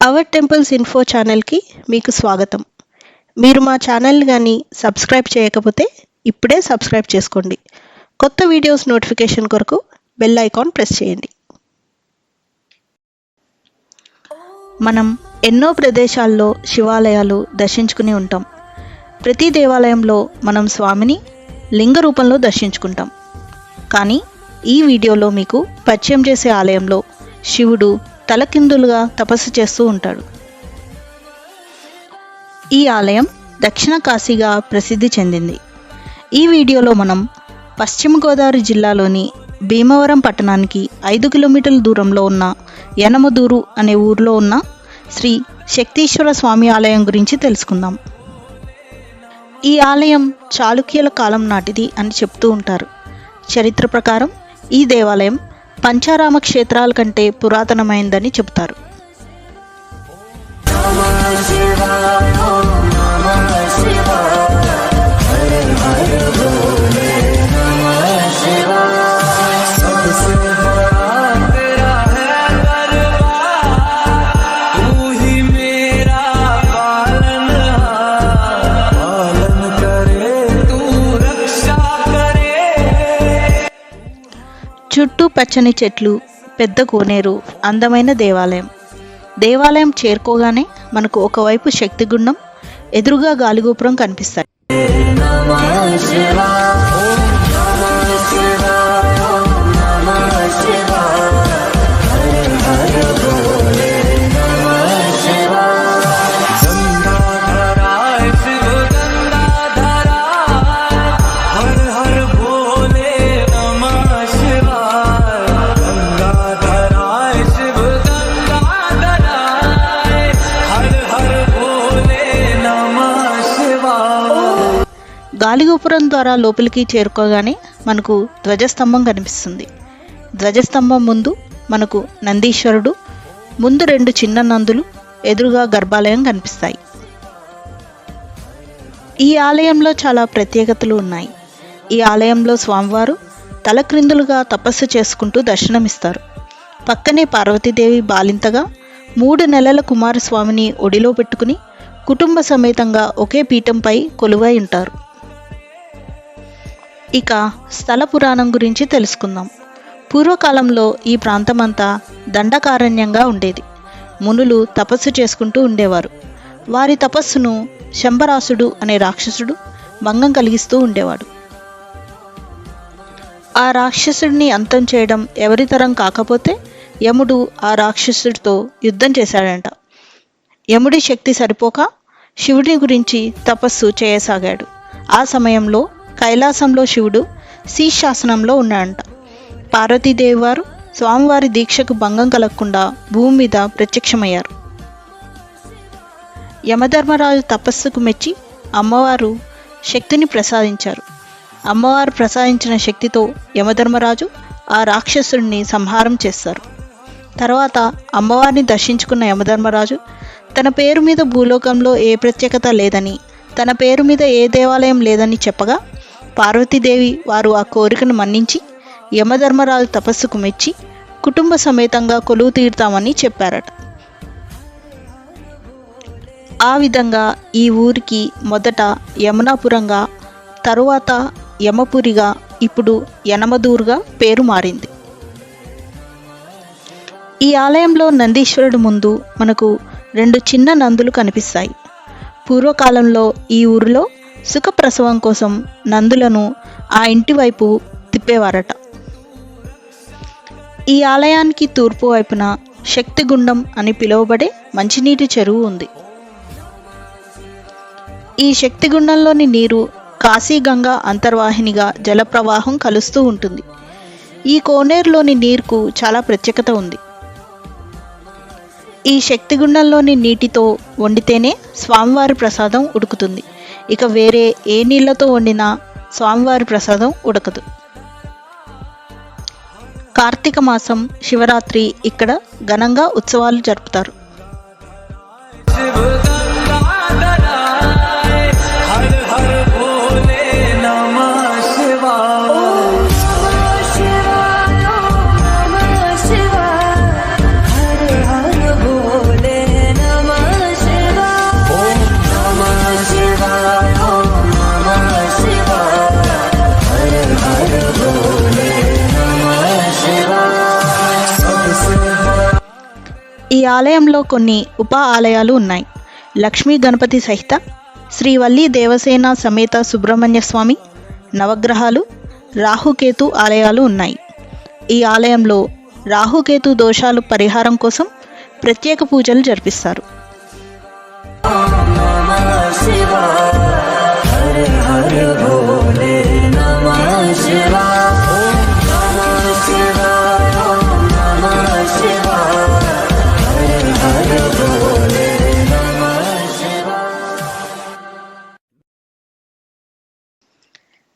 Hour temples info ఛానల్కి మీకు స్వాగతం. మీరు మా ఛానల్ కానీ సబ్స్క్రైబ్ చేయకపోతే ఇప్పుడే సబ్స్క్రైబ్ చేసుకోండి. కొత్త వీడియోస్ నోటిఫికేషన్ కొరకు బెల్ ఐకాన్ ప్రెస్ చేయండి. మనం ఎన్నో ప్రదేశాల్లో శివాలయాలు దర్శించుకుని ఉంటాం. ప్రతి దేవాలయంలో మనం స్వామిని లింగ రూపంలో దర్శించుకుంటాం. కానీ ఈ వీడియోలో మీకు పరిచయం చేసే ఆలయంలో శివుడు తలకిందులుగా తపస్సు చేస్తూ ఉంటాడు. ఈ ఆలయం దక్షిణ కాశీగా ప్రసిద్ధి చెందింది. ఈ వీడియోలో మనం పశ్చిమ గోదావరి జిల్లాలోని భీమవరం పట్టణానికి ఐదు కిలోమీటర్ల దూరంలో ఉన్న యనమదూరు అనే ఊర్లో ఉన్న శ్రీ శక్తీశ్వర స్వామి ఆలయం గురించి తెలుసుకుందాం. ఈ ఆలయం చాళుక్యుల కాలం నాటిది అని చెప్తూ ఉంటారు. చరిత్ర ప్రకారం ఈ దేవాలయం పంచారామ క్షేత్రాల కంటే పురాతనమైందని చెబుతారు. చుట్టూ పచ్చని చెట్లు పెద్ద కోనేరు అందమైన దేవాలయం. దేవాలయం చేరుకోగానే మనకు ఒకవైపు శక్తిగుండం ఎదురుగా గాలిగోపురం కనిపిస్తాయి. గాలిగోపురం ద్వారా లోపలికి చేరుకోగానే మనకు ధ్వజస్తంభం కనిపిస్తుంది. ధ్వజస్తంభం ముందు మనకు నందీశ్వరుడు ముందు రెండు చిన్న నందులు ఎదురుగా గర్భాలయం కనిపిస్తాయి. ఈ ఆలయంలో చాలా ప్రత్యేకతలు ఉన్నాయి. ఈ ఆలయంలో స్వామివారు తలక్రిందులుగా తపస్సు చేసుకుంటూ దర్శనమిస్తారు. పక్కనే పార్వతీదేవి బాలింతగా మూడు నెలల కుమారస్వామిని ఒడిలో పెట్టుకుని కుటుంబ సమేతంగా ఒకే పీఠంపై కొలువై ఉంటారు. ఇక స్థల పురాణం గురించి తెలుసుకుందాం. పూర్వకాలంలో ఈ ప్రాంతమంతా దండకారణ్యంగా ఉండేది. మునులు తపస్సు చేసుకుంటూ ఉండేవారు. వారి తపస్సును శంబరాసుడు అనే రాక్షసుడు భంగం కలిగిస్తూ ఉండేవాడు. ఆ రాక్షసుడిని అంతం చేయడం ఎవరితరం కాకపోతే యముడు ఆ రాక్షసుడితో యుద్ధం చేశాడంట. యముడి శక్తి సరిపోక శివుడి గురించి తపస్సు చేయసాగాడు. ఆ సమయంలో కైలాసంలో శివుడు శీర్షాసనంలో ఉన్నాడంట. పార్వతీదేవి వారు స్వామివారి దీక్షకు భంగం కలగకుండా భూమి మీద ప్రత్యక్షమయ్యారు. యమధర్మరాజు తపస్సుకు మెచ్చి అమ్మవారు శక్తిని ప్రసాదించారు. అమ్మవారు ప్రసాదించిన శక్తితో యమధర్మరాజు ఆ రాక్షసుడిని సంహారం చేస్తారు. తర్వాత అమ్మవారిని దర్శించుకున్న యమధర్మరాజు తన పేరు మీద భూలోకంలో ఏ ప్రత్యేకత లేదని తన పేరు మీద ఏ దేవాలయం లేదని చెప్పగా పార్వతీదేవి వారు ఆ కోరికను మన్నించి యమధర్మరాజు తపస్సుకు మెచ్చి కుటుంబ సమేతంగా కొలువు తీరుతామని చెప్పారట. ఆ విధంగా ఈ ఊరికి మొదట యమునాపురంగా తరువాత యమపురిగా ఇప్పుడు యనమదూరుగా పేరు మారింది. ఈ ఆలయంలో నందీశ్వరుడు ముందు మనకు రెండు చిన్న నందులు కనిపిస్తాయి. పూర్వకాలంలో ఈ ఊరిలో సుఖప్రసవం కోసం నందులను ఆ ఇంటి వైపు తిప్పేవారట. ఈ ఆలయానికి తూర్పు వైపున శక్తిగుండం అని పిలువబడే మంచినీటి చెరువు ఉంది. ఈ శక్తిగుండంలోని నీరు కాశీగంగా అంతర్వాహినిగా జలప్రవాహం కలుస్తూ ఉంటుంది. ఈ కోనేరులోని నీరుకు చాలా ప్రత్యేకత ఉంది. ఈ శక్తిగుండంలోని నీటితో వండితేనే స్వామివారి ప్రసాదం ఉడుకుతుంది. ఇక వేరే ఏ నీళ్ళతో వండినా స్వామివారి ప్రసాదం ఉడకదు. కార్తీక మాసం శివరాత్రి ఇక్కడ ఘనంగా ఉత్సవాలు జరుపుతారు. ఈ ఆలయంలో కొన్ని ఉప ఆలయాలు ఉన్నాయి. లక్ష్మీ గణపతి సహిత శ్రీవల్లి దేవసేన సమేత సుబ్రహ్మణ్య స్వామి నవగ్రహాలు రాహుకేతు ఆలయాలు ఉన్నాయి. ఈ ఆలయంలో రాహుకేతు దోషాలు పరిహారం కోసం ప్రత్యేక పూజలు జరిపిస్తారు.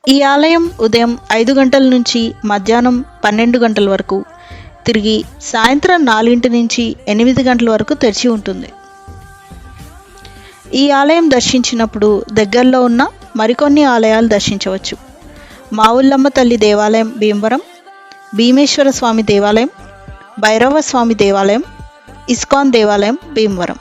ఈ ఆలయం ఉదయం ఐదు గంటల నుంచి మధ్యాహ్నం పన్నెండు గంటల వరకు తిరిగి సాయంత్రం నాలుగింటి నుంచి ఎనిమిది గంటల వరకు తెరిచి ఉంటుంది. ఈ ఆలయం దర్శించినప్పుడు దగ్గరలో ఉన్న మరికొన్ని ఆలయాలు దర్శించవచ్చు. మావుల్లమ్మ తల్లి దేవాలయం భీమవరం భీమేశ్వర స్వామి దేవాలయం భైరవ స్వామి దేవాలయం ఇస్కాన్ దేవాలయం భీమవరం.